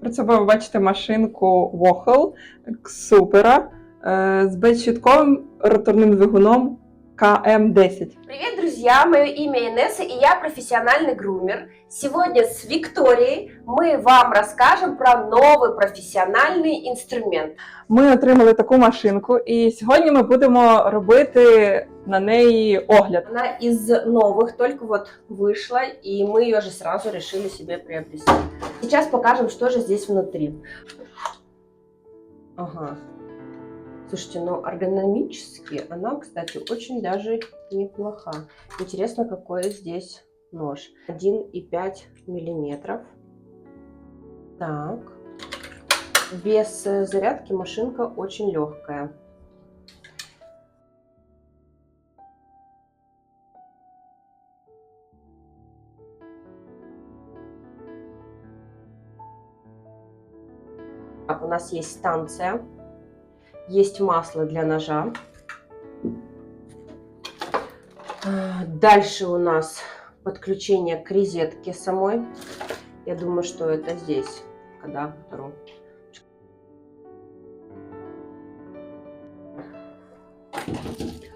Перед собою ви бачите машинку Wохel Ксупера е, з безщитковим роторним двигуном КМ10. Привет, друзья! Мое имя Инесса, и я профессиональный грумер. Сегодня с Викторией мы вам расскажем про новый профессиональный инструмент. Ми отримали таку машинку, і сьогодні ми будемо робити на неї огляд. Она из новых, только вот вышла, и мы ее же сразу решили себе приобрести. Сейчас покажем, что же здесь внутри. Ага. Слушайте, ну эргономически она, кстати, очень даже неплоха. Интересно, какой здесь нож. 1,5 миллиметров. Так. Без э, зарядки машинка очень легкая. У нас есть станция, есть масло для ножа. А, Дальше у нас подключение к розетке самой. Я думаю, что это здесь, к адаптеру.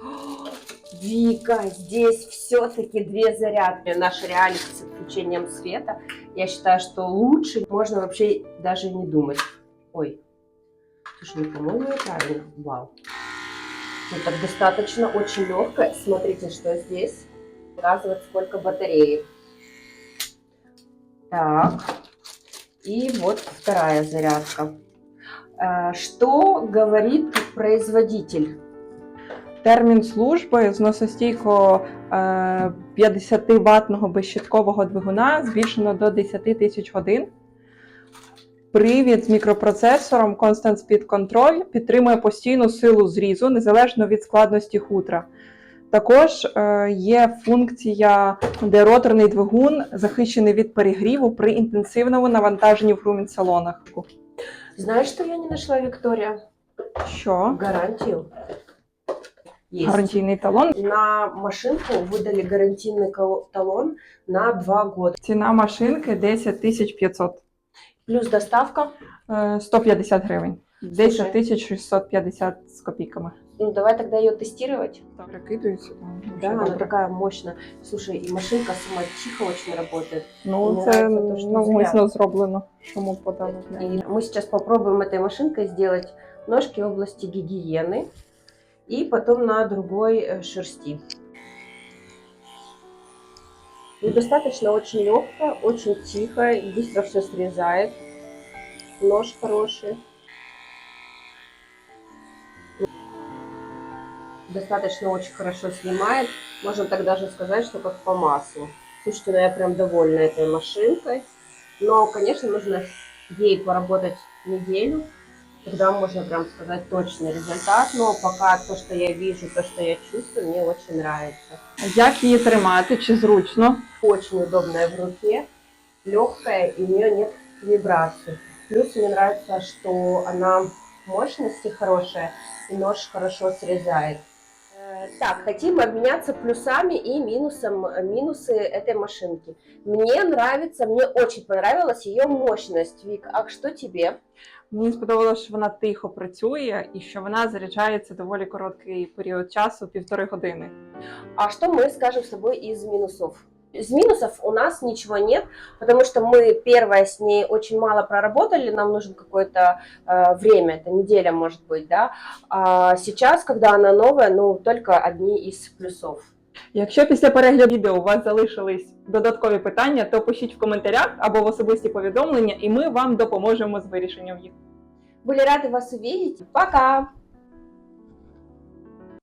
О, Вика, здесь все-таки две зарядки. Наши реалити с отключением света. Я считаю, что лучше можно вообще даже не думать. Ой, слушай, ну, по-моему, я правильно. Вау. Ну, так достаточно, очень легко. Смотрите, что здесь. Показывает, сколько батареи. Так. И вот вторая зарядка. Э, Что говорит производитель? Термін служби зносостійкого е, 50 ватного безщиткового двигуна збільшено до 10 тисяч годин. Привід з мікропроцесором Constant Speed Control підтримує постійну силу зрізу незалежно від складності хутра. Також е, є функція, де роторний двигун захищений від перегріву при інтенсивному навантаженні в грумінг-салонах. Знаешь, что я не нашла, Виктория? Що? Гарантию. Есть. Гарантійний талон. На машинку выдали гарантийный талон на 2 года. Ціна машинки 10 тисяч 500. Плюс доставка. Е, 150 гривень. 10 Слушай. тисяч 650 з копійками. Ну, давай тогда ее тестировать. Прикидується. Да, она такая мощная. Слушай, и машинка сама тихо очень работает. Ну, Мені це нравиться то, що навмисно заряд. зроблено. Чому подали? И мы сейчас попробуем этой машинкой сделать ножки в области гигиены и потом на другой э, шерсти. Ну, достаточно очень легкая, очень тихая, быстро все срезает. Нож хороший. Достаточно очень хорошо снимает. Можно так даже сказать, что как по маслу. Слушайте, ну я прям довольна этой машинкой. Но, конечно, нужно ей поработать неделю. Тогда можно прям сказать точный результат. Но пока то, что я вижу, то, что я чувствую, мне очень нравится. Як її тримати? Чи зручно? Очень удобная в руке, легкая, и у нее нет вибраций. Плюс мне нравится, что она мощности хорошая, и нож хорошо срезает. Э, Так, хотим обменяться плюсами и минусом, минусы этой машинки. Мне нравится, мне очень понравилась ее мощность. Вик, а что тебе? Мені сподобалося, що вона тихо працює і що вона заряджається доволі короткий період часу, півтори години. А что мы скажем с тобой из минусов? Из минусов у нас ничего нет, потому что мы первое с ней очень мало проработали, нам нужно какое-то э, время, это неделя может быть, да. А сейчас, когда она новая, ну только одни из плюсов. Якщо після перегляду відео у вас залишились додаткові питання, то пишіть в коментарях або в особисті повідомлення, і ми вам допоможемо з вирішенням їх. Были рады вас увидеть. Пока!